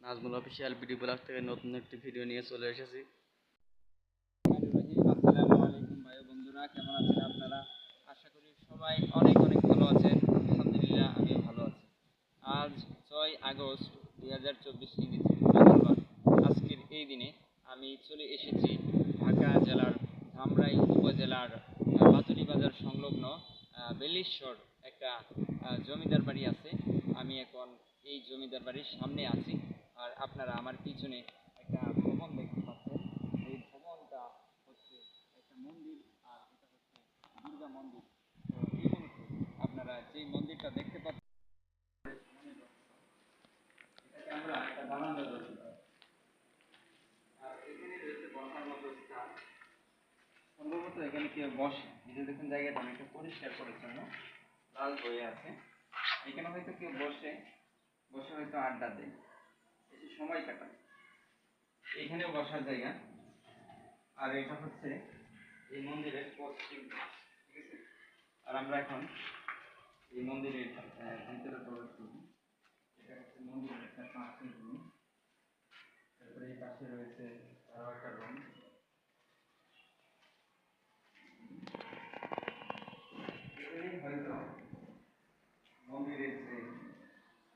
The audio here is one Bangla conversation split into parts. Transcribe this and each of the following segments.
নাজমুল অফিসিয়াল বিডি থেকে নতুন একটি ভিডিও নিয়ে চলে এসেছি। আজকের এই দিনে আমি চলে এসেছি ঢাকা জেলার ধামরাই উপজেলার বাতুরি বাজার সংলগ্ন বেলিশ্বর একটা জমিদার বাড়ি আছে। আমি এখন এই জমিদার বাড়ির সামনে আছি। আর আপনারা আমার পিছনে একটা ভবন দেখতে পাচ্ছেন। এই ভবনটা হচ্ছে একটা মন্দির আর এটা হচ্ছে দুর্গা মন্দির। আপনারা যে মন্দিরটা দেখতে পাচ্ছেন আমরা একটা বারান্দা আর এখানে সম্ভবত এখানে কেউ বসে এই দেখুন জায়গাটা অনেকটা পরিষ্কার পরিচ্ছন্ন লাল হয়ে আছে। এখানে হয়তো কেউ বসে বসে হয়তো আড্ডা দেয়। এসে সময় কাটায়। এখানেও বসার জায়গা। আর এটা হচ্ছে এই মন্দিরের পশ্চিম আর আমরা এখন এই মন্দিরের ভিতরে প্রবেশ করব। এটা হচ্ছে মন্দিরের একটা পাঁচিল রুম। তারপরে এই পাশে রয়েছে আরও একটা রুম। হয়তো মন্দিরের যে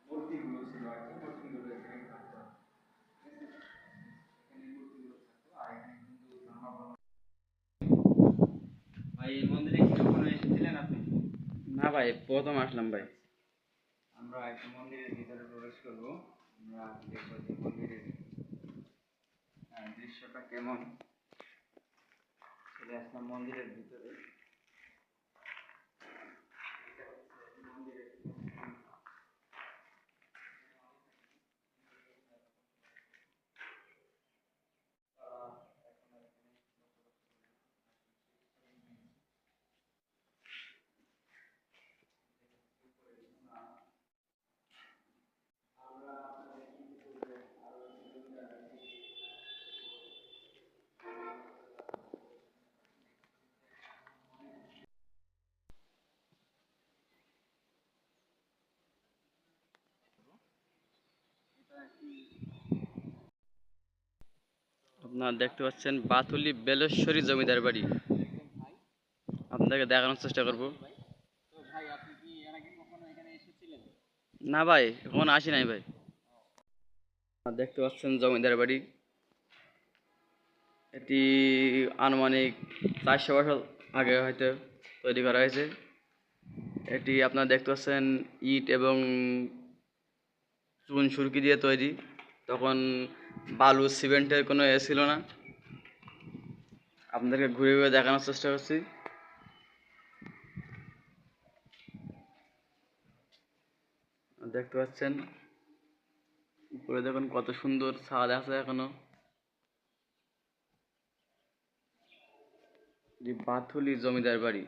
মূর্তিগুলো ছিল আর কি মূর্তিগুলো এখানে থাকতো এখানে মূর্তিগুলো থাকতো আর এখানে হিন্দু ধর্মাবলম্বী ভাই এই মন্দিরে কি কখনো এসেছিলেন আপনি? না ভাই প্রথম আসলাম ভাই। আমরা একটা মন্দিরের ভিতরে প্রবেশ করব। আমরা দেখব যে মন্দিরের দৃশ্যটা কেমন। চলে আসলাম মন্দিরের ভিতরে। আপনারা দেখতে পাচ্ছেন বাতুলি বেলেশ্বরী জমিদার বাড়ি। আপনাকে দেখানোর চেষ্টা করব। না ভাই, এখন আসি নাই ভাই। দেখতে পাচ্ছেন জমিদার বাড়ি। এটি আনুমানিক চারশো বছর আগে হয়তো তৈরি করা হয়েছে। এটি আপনারা দেখতে পাচ্ছেন ইট এবং চুন সুরকি দিয়ে তৈরি। তখন বালু সিমেন্টের কোনো এ ছিল না। আপনাদেরকে ঘুরে ঘুরে দেখানোর চেষ্টা করছি। দেখতে পাচ্ছেন, উপরে দেখুন কত সুন্দর ছাদ আছে এখনও। বাথুলি জমিদার বাড়ি।